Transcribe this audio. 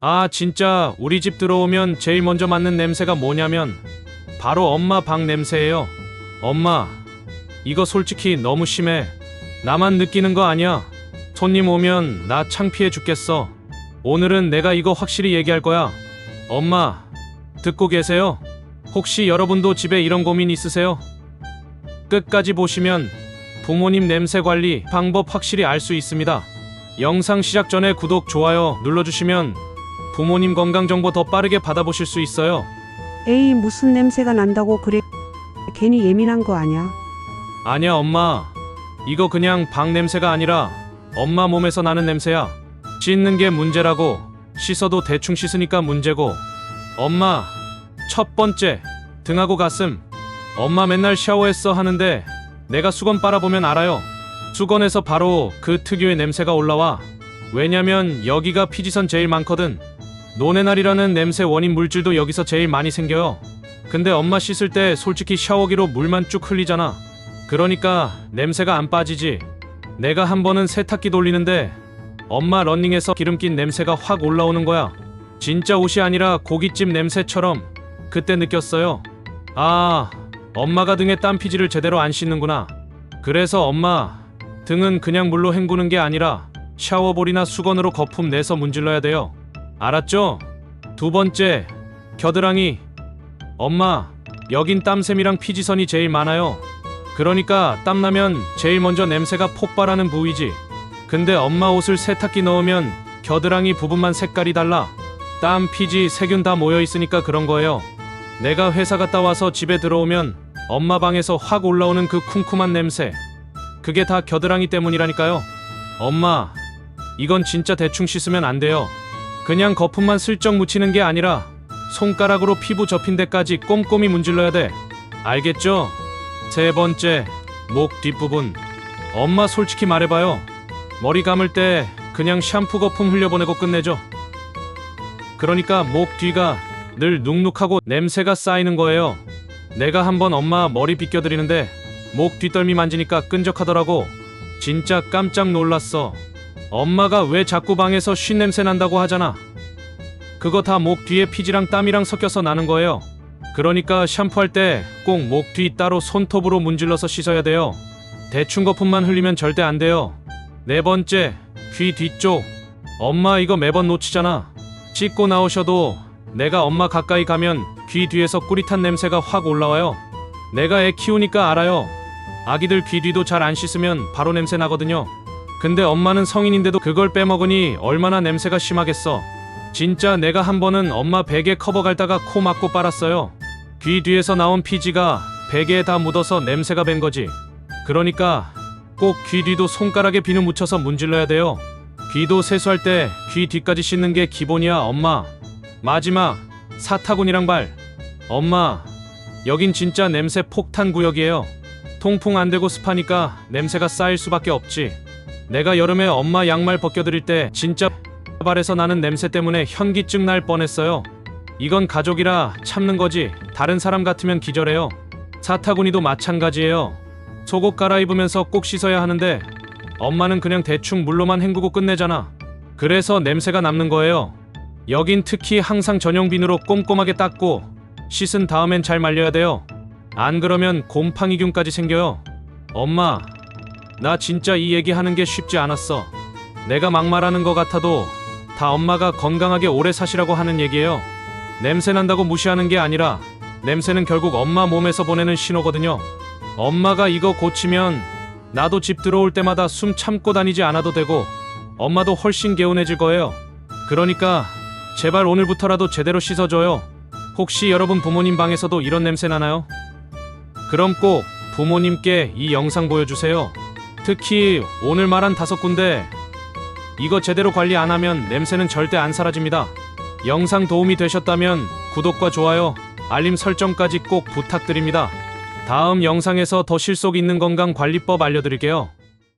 아, 진짜 우리 집 들어오면 제일 먼저 맡는 냄새가 뭐냐면 바로 엄마 방 냄새예요. 엄마, 이거 솔직히 너무 심해. 나만 느끼는 거 아니야? 손님 오면 나 창피해 죽겠어. 오늘은 내가 이거 확실히 얘기할 거야. 엄마, 듣고 계세요? 혹시 여러분도 집에 이런 고민 있으세요? 끝까지 보시면 부모님 냄새 관리 방법 확실히 알 수 있습니다. 영상 시작 전에 구독, 좋아요 눌러주시면 부모님 건강 정보 더 빠르게 받아보실 수 있어요. 에이 무슨 냄새가 난다고 그래 괜히 예민한 거 아냐 아니야, 엄마. 이거 그냥 방 냄새가 아니라 엄마 몸에서 나는 냄새야. 씻는 게 문제라고. 씻어도 대충 씻으니까 문제고. 엄마, 첫 번째, 등하고 가슴. 엄마 맨날 샤워했어 하는데 내가 수건 빨아보면 알아요. 수건에서 바로 그 특유의 냄새가 올라와. 왜냐면 여기가 피지선 제일 많거든. 노네날이라는 냄새 원인 물질도 여기서 제일 많이 생겨요. 근데 엄마 씻을 때 솔직히 샤워기로 물만 쭉 흘리잖아. 그러니까 냄새가 안 빠지지. 내가 한 번은 세탁기 돌리는데 엄마 런닝에서 기름 낀 냄새가 확 올라오는 거야. 진짜 옷이 아니라 고깃집 냄새처럼 그때 느꼈어요. 아, 엄마가 등에 땀 피지를 제대로 안 씻는구나. 그래서 엄마 등은 그냥 물로 헹구는 게 아니라 샤워볼이나 수건으로 거품 내서 문질러야 돼요. 알았죠? 두 번째, 겨드랑이. 엄마, 여긴 땀샘이랑 피지선이 제일 많아요. 그러니까 땀나면 제일 먼저 냄새가 폭발하는 부위지. 근데 엄마 옷을 세탁기 넣으면 겨드랑이 부분만 색깔이 달라. 땀, 피지, 세균 다 모여 있으니까 그런 거예요. 내가 회사 갔다 와서 집에 들어오면 엄마 방에서 확 올라오는 그 쿰쿰한 냄새. 그게 다 겨드랑이 때문이라니까요. 엄마, 이건 진짜 대충 씻으면 안 돼요. 그냥 거품만 슬쩍 묻히는 게 아니라 손가락으로 피부 접힌 데까지 꼼꼼히 문질러야 돼. 알겠죠? 세 번째, 목 뒷부분. 엄마 솔직히 말해봐요. 머리 감을 때 그냥 샴푸 거품 흘려보내고 끝내죠. 그러니까 목 뒤가 늘 눅눅하고 냄새가 쌓이는 거예요. 내가 한번 엄마 머리 빗겨드리는데 목 뒷덜미 만지니까 끈적하더라고. 진짜 깜짝 놀랐어. 엄마가 왜 자꾸 방에서 쉰 냄새 난다고 하잖아. 그거 다 목 뒤에 피지랑 땀이랑 섞여서 나는 거예요. 그러니까 샴푸할 때 꼭 목 뒤 따로 손톱으로 문질러서 씻어야 돼요. 대충 거품만 흘리면 절대 안 돼요. 네 번째, 귀 뒤쪽. 엄마 이거 매번 놓치잖아. 씻고 나오셔도 내가 엄마 가까이 가면 귀 뒤에서 꾸릿한 냄새가 확 올라와요. 내가 애 키우니까 알아요. 아기들 귀 뒤도 잘 안 씻으면 바로 냄새 나거든요. 근데 엄마는 성인인데도 그걸 빼먹으니 얼마나 냄새가 심하겠어. 진짜 내가 한 번은 엄마 베개 커버 갈다가 코 막고 빨았어요. 귀 뒤에서 나온 피지가 베개에 다 묻어서 냄새가 밴 거지. 그러니까 꼭 귀 뒤도 손가락에 비누 묻혀서 문질러야 돼요. 귀도 세수할 때 귀 뒤까지 씻는 게 기본이야, 엄마. 마지막, 사타구니랑 발. 엄마, 여긴 진짜 냄새 폭탄 구역이에요. 통풍 안 되고 습하니까 냄새가 쌓일 수밖에 없지. 내가 여름에 엄마 양말 벗겨드릴 때 진짜 발에서 나는 냄새 때문에 현기증 날 뻔했어요. 이건 가족이라 참는 거지. 다른 사람 같으면 기절해요. 사타구니도 마찬가지예요. 속옷 갈아입으면서 꼭 씻어야 하는데 엄마는 그냥 대충 물로만 헹구고 끝내잖아. 그래서 냄새가 남는 거예요. 여긴 특히 항상 전용 비누로 꼼꼼하게 닦고 씻은 다음엔 잘 말려야 돼요. 안 그러면 곰팡이균까지 생겨요. 엄마, 나 진짜 이 얘기하는 게 쉽지 않았어. 내가 막말하는 것 같아도 다 엄마가 건강하게 오래 사시라고 하는 얘기예요. 냄새 난다고 무시하는 게 아니라 냄새는 결국 엄마 몸에서 보내는 신호거든요. 엄마가 이거 고치면 나도 집 들어올 때마다 숨 참고 다니지 않아도 되고 엄마도 훨씬 개운해질 거예요. 그러니까 제발 오늘부터라도 제대로 씻어줘요. 혹시 여러분 부모님 방에서도 이런 냄새 나나요? 그럼 꼭 부모님께 이 영상 보여주세요. 특히 오늘 말한 다섯 군데 이거 제대로 관리 안 하면 냄새는 절대 안 사라집니다. 영상 도움이 되셨다면 구독과 좋아요, 알림 설정까지 꼭 부탁드립니다. 다음 영상에서 더 실속 있는 건강 관리법 알려드릴게요.